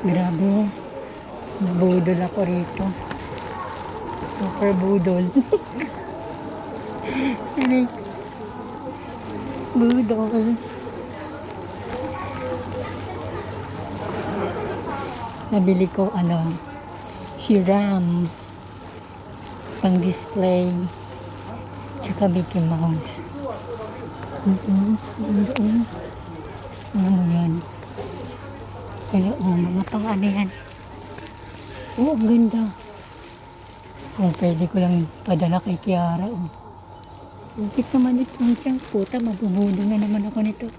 Grabe. Nabudol ako rito. Super budol. Aray. Budol. Nabili ko ano, si Ram. Pang display. Tsaka Mickey Mouse. Mm-hmm. Doon. Ano mo yan? Kaya, oh, mga pang ano yan. Oh, ang ganda. Kung pwede ko lang padala kay Kiara, oh. Lupit naman ito. Ang siyang puta, mabubudo na naman ako nito.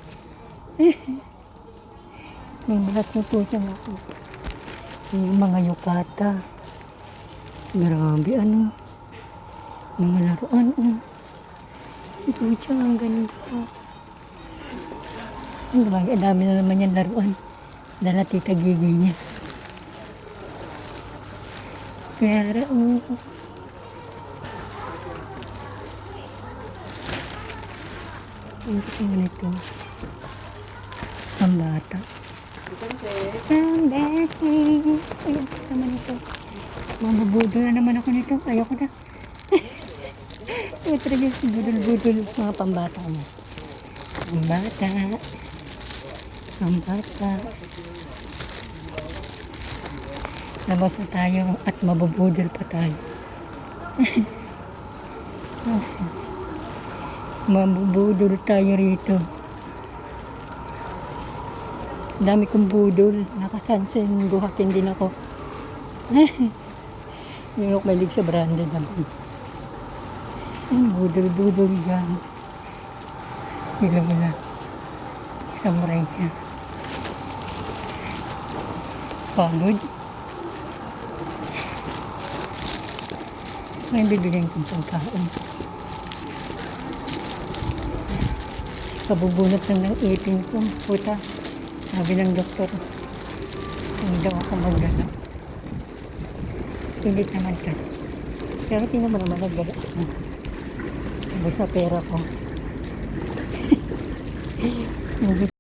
May balat na po siyang ako. Yung mga yukata. Grabe, ano. Mga laruan, oh. Ito siya, ang ganda. Dami, ang dami na naman yan laruan. Dala tita Gigi niya. Kaya, oh. Ang tingnan ito. Ang bata. Ang bata. Ayun, naman ito. Mabubudo na naman ako nito. Ayoko na. Ito talaga yung budol-budol mga pambata mo. Ang bata. Ang bata. Labas na tayo at mabubudol pa tayo. Mabubudol tayo rito. Dami kong budol. Nakasansin. Buhakin din ako. Yung ako malig sa branded naman. Ang budol-budol dyan. Hila-hila. Samurai siya. Pagod. May bibigyan kong pagkain. Kabubunot lang ng ipin ko. Puta. Sabi ng doktor. Hindi daw ako magdala. Pilit naman ka. Pero tingnan mo naman nagdala ako. Sa pera ko. Hindi